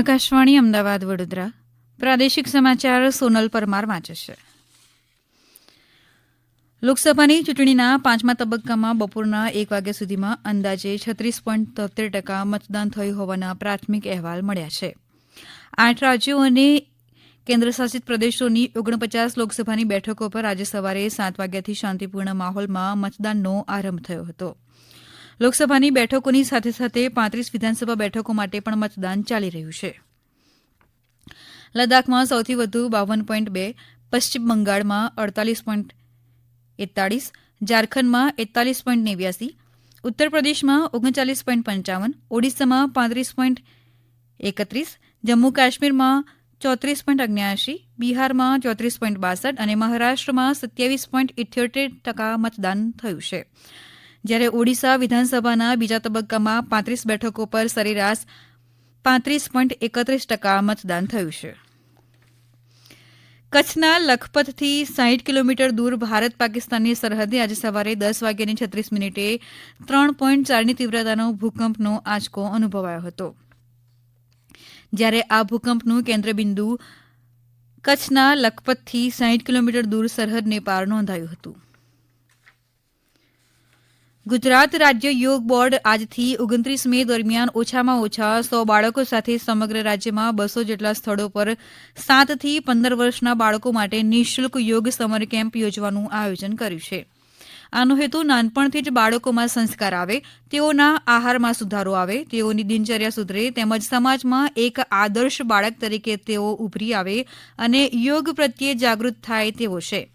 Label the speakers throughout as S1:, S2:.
S1: આકાશવાણી અમદાવાદ વડોદરા. પ્રાદેશિક સમાચાર સોનલ પરમાર વાંચે છે. લોકસભાની ચૂંટણીના પાંચમા તબક્કામાં બપોરના એક વાગ્યા સુધીમાં અંદાજે છત્રીસ પોઈન્ટ તોતેર ટકા મતદાન થયું હોવાના પ્રાથમિક અહેવાલ મળ્યા છે. આઠ રાજ્યો અને કેન્દ્રશાસિત પ્રદેશોની ઓગણપચાસ લોકસભાની બેઠકો પર આજે સવારે સાત વાગ્યાથી શાંતિપૂર્ણ માહોલમાં મતદાનનો આરંભ થયો હતો. લોકસભાની બેઠકોની સાથે સાથે પાંત્રીસ વિધાનસભા બેઠકો માટે પણ મતદાન ચાલી રહ્યું છે. લદ્દાખમાં સૌથી વધુ બાવન પોઈન્ટ બે, પશ્ચિમ બંગાળમાં અડતાલીસ પોઈન્ટ એકતાળીસ, ઝારખંડમાં એકતાલીસ પોઈન્ટ નેવ્યાસી ઉત્તર પ્રદેશમાં ઓગણચાલીસ પોઈન્ટ પંચાવન, ઓડિશામાં પાંત્રીસ પોઈન્ટ એકત્રીસ જમ્મુ કાશ્મીરમાં ચોત્રીસ પોઈન્ટ અગ્યાશી બિહારમાં ચોત્રીસ પોઈન્ટ બાસઠ અને મહારાષ્ટ્રમાં સત્યાવીસ પોઈન્ટ ઇઠ્યોતેર ટકા મતદાન થયું છે. જ્યારે ઓડિશા વિધાનસભાના બીજા તબક્કામાં પાંત્રીસ બેઠકો પર સરેરાશ પાંત્રીસ પોઈન્ટ એકત્રીસ ટકા મતદાન થયું છે. કચ્છના લખપતથી સાહીઠ કિલોમીટર દૂર ભારત પાકિસ્તાનની સરહદે આજે સવારે દસ વાગ્યાની છત્રીસ મિનિટે ત્રણ પોઈન્ટ ચારની તીવ્રતાનો ભૂકંપનો આંચકો અનુભવાયો હતો. જ્યારે આ ભૂકંપનું કેન્દ્રબિંદુ કચ્છના લખપતથી સાહીઠ કિલોમીટર દૂર સરહદને પાર નોંધાયું હતું. ગુજરાત રાજ્ય યોગ બોર્ડ આજથી ઓગણત્રીસ મે દરમિયાન ઓછામાં ઓછા સો બાળકો સાથે સમગ્ર રાજ્યમાં બસો જેટલા સ્થળો પર સાતથી પંદર વર્ષના બાળકો માટે નિઃશુલ્ક યોગ સમર કેમ્પ યોજવાનું આયોજન કર્યું છે. આનો હેતુ નાનપણથી જ બાળકોમાં સંસ્કાર આવે, તેઓના આહારમાં સુધારો આવે, તેઓની દિનચર્યા સુધરે તેમજ સમાજમાં એક આદર્શ બાળક તરીકે તેઓ ઉભરી આવે અને યોગ પ્રત્યે જાગૃત થાય તેવો છે.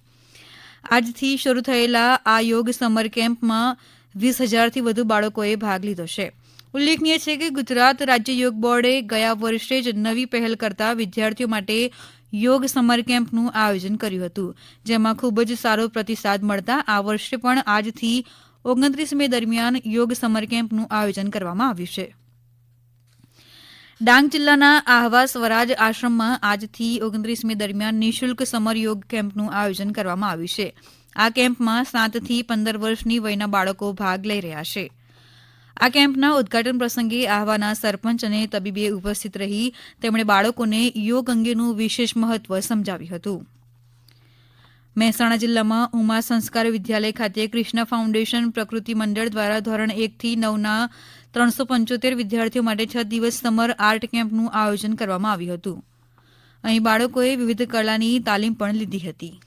S1: આજથી શરૂ થયેલા આ યોગ સમર કેમ્પમાં વીસ હજારથી વધુ બાળકોએ ભાગ લીધો છે. ઉલ્લેખનીય છે કે ગુજરાત રાજ્ય યોગ બોર્ડે ગયા વર્ષે જ નવી પહેલ કરતા વિદ્યાર્થીઓ માટે યોગ સમર કેમ્પનું આયોજન કર્યું હતું, જેમાં ખૂબ જ સારો પ્રતિસાદ મળતા આ વર્ષે પણ આજથી ઓગણત્રીસ મે દરમિયાન યોગ સમર કેમ્પનું આયોજન કરવામાં આવ્યું છે. ડાંગ જિલ્લાના આહવા સ્વરાજ આશ્રમમાં આજથી ઓગણત્રીસ મે દરમિયાન નિઃશુલ્ક સમર યોગ કેમ્પનું આયોજન કરવામાં આવ્યું છે. આ કેમ્પમાં સાતથી પંદર વર્ષની વયના બાળકો ભાગ લઈ રહ્યા છે. આ કેમ્પના ઉદઘાટન પ્રસંગે આહવાના સરપંચ અને તબીબે ઉપસ્થિત રહી તેમણે બાળકોને યોગ અંગેનું વિશેષ મહત્વ સમજાવ્યું હતું. મહેસાણા જિલ્લામાં ઉમા સંસ્કાર વિદ્યાલય ખાતે કૃષ્ણ ફાઉન્ડેશન પ્રકૃતિ મંડળ દ્વારા ધોરણ એકથી નવના ત્રણસો પંચોતેર વિદ્યાર્થીઓ માટે છ દિવસ સમર આર્ટ કેમ્પનું આયોજન કરવામાં આવ્યું હતું. અહીં બાળકોએ વિવિધ કલાની તાલીમ પણ લીધી હતી.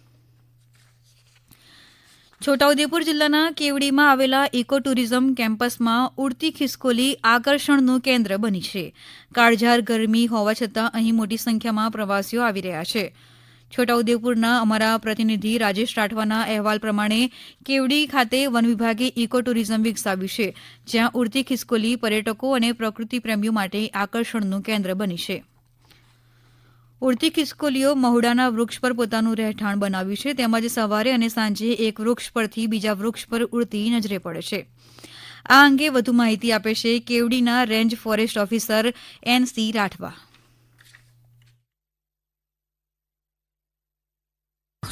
S1: છોટાઉદેપુર જિલ્લાના કેવડીમાં આવેલા ઇકો ટુરિઝમ કેમ્પસમાં ઉડતી ખિસકોલી આકર્ષણનું કેન્દ્ર બની છે. કાળઝાર ગરમી હોવા છતાં અહીં મોટી સંખ્યામાં પ્રવાસીઓ આવી રહ્યા છે. છોટાઉદેપુરના અમારા પ્રતિનિધિ રાજેશ રાઠવાના અહેવાલ પ્રમાણે કેવડી ખાતે વન વિભાગે ઇકો ટુરિઝમ વિકસાવ્યું છે, જ્યાં ઉડતી ખિસકોલી પર્યટકો અને પ્રકૃતિ પ્રેમીઓ માટે આકર્ષણનું કેન્દ્ર બની છે. ઉડતી ખિસકોલીઓ મહુડાના વૃક્ષ પર પોતાનું રહેઠાણ બનાવ્યું છે. તેમજ સવારે અને સાંજે એક વૃક્ષ પરથી બીજા વૃક્ષ પર ઉડતી નજરે પડે છે. આ અંગે વધુ માહિતી આપે છે કેવડીના range forest officer N C Rathwa.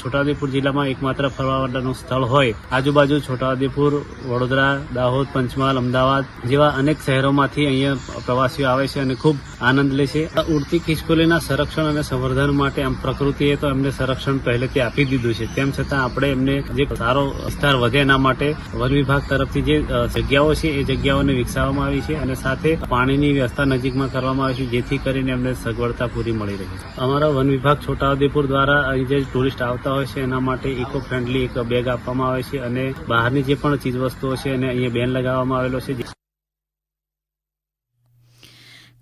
S2: Chhota Udepur જિલ્લામાં એકમાત્ર ફરવા માટેનું સ્થળ હોય. આજુબાજુ છોટાઉદેપુર, વડોદરા, દાહોદ, પંચમહાલ, અમદાવાદ જેવા અનેક શહેરોમાંથી અહીંયા પ્રવાસીઓ આવે છે અને ખૂબ આનંદ લે છે. ઉડતી ખિસકોલીના સંરક્ષણ અને સંવર્ધન માટે આમ પ્રકૃતિએ તો એમને સંરક્ષણ પહેલેથી આપી દીધું છે. તેમ છતાં આપણે એમને જે સારો વિસ્તાર વધે એના માટે વન વિભાગ તરફથી જે જગ્યાઓ છે એ જગ્યાઓને વિકસાવવામાં આવી છે અને સાથે પાણીની વ્યવસ્થા નજીકમાં કરવામાં આવી છે જેથી કરીને એમને સગવડતા પૂરી મળી રહી છે. અમારા વન વિભાગ છોટાઉદેપુર દ્વારા અહીં જે ટુરિસ્ટ આવતા હોય છે, એના માટે ઇકો ફ્રેન્ડલી એક બેગ આપવામાં આવે છે અને બહારની જે પણ ચીજ વસ્તુઓ છે એને અહીંયા બેન લગાવવામાં આવેલો છે.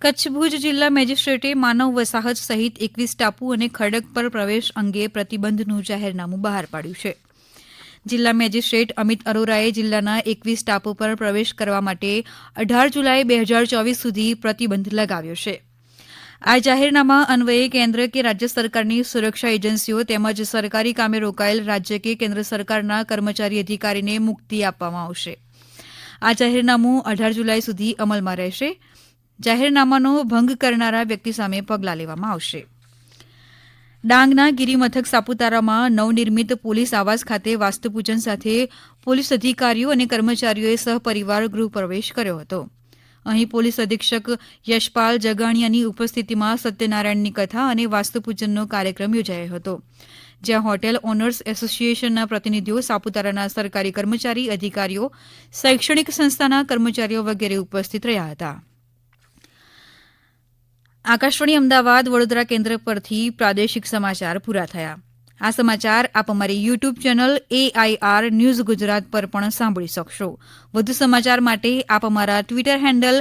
S1: કચ્છ ભુજ જિલ્લા મેજિસ્ટ્રેટે માનવ વસાહત સહિત એકવીસ ટાપુ અને ખડક પર પ્રવેશ અંગે પ્રતિબંધનું જાહેરનામું બહાર પાડ્યું છે. જિલ્લા મેજિસ્ટ્રેટ અમિત અરોરાએ જિલ્લાના એકવીસ ટાપુ પર પ્રવેશ કરવા માટે અઢાર જુલાઈ બે હજાર ચોવીસ સુધી પ્રતિબંધ લગાવ્યો છે. આ જાહેરનામા અન્વયે કેન્દ્ર કે રાજ્ય સરકારની સુરક્ષા એજન્સીઓ તેમજ સરકારી કામે રોકાયેલ રાજ્ય કે કેન્દ્ર સરકારના કર્મચારી અધિકારીને મુક્તિ આપવામાં આવશે. આ જાહેરનામું અઢાર જુલાઈ સુધી અમલમાં રહેશે. જાહેરનામાનો ભંગ કરનારા વ્યક્તિ સામે પગલાં લેવામાં આવશે. ડાંગના ગિરિમથક સાપુતારામાં નવનિર્મિત પોલીસ આવાસ ખાતે વાસ્તુપૂજન સાથે પોલીસ અધિકારીઓ અને કર્મચારીઓએ સહપરિવાર ગૃહ પ્રવેશ કર્યો હતો. અહીં પોલીસ અધિક્ષક યશપાલ જગાણિયાની ઉપસ્થિતિમાં સત્યનારાયણની કથા અને વાસ્તુપૂજનનો કાર્યક્રમ યોજાયો હતો, જ્યાં હોટેલ ઓનર્સ એસોસિએશનના પ્રતિનિધિઓ, સાપુતારાના સરકારી કર્મચારી, અધિકારીઓ, શૈક્ષણિક સંસ્થાના કર્મચારીઓ વગેરે ઉપસ્થિત રહ્યા હતા. આકાશવાણી અમદાવાદ વડોદરા કેન્દ્ર પરથી પ્રાદેશિક સમાચાર પૂરા થયા. આ સમાચાર આપ અમારી YouTube channel AIR news Gujarat પર પણ સાંભળી શકશો. વધુ સમાચાર માટે આપ અમારા Twitter handle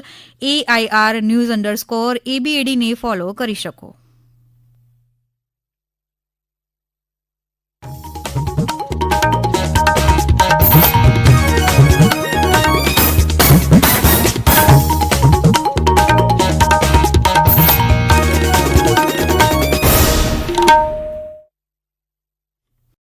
S1: AIR news underscore એબીએડીને follow કરી શકો.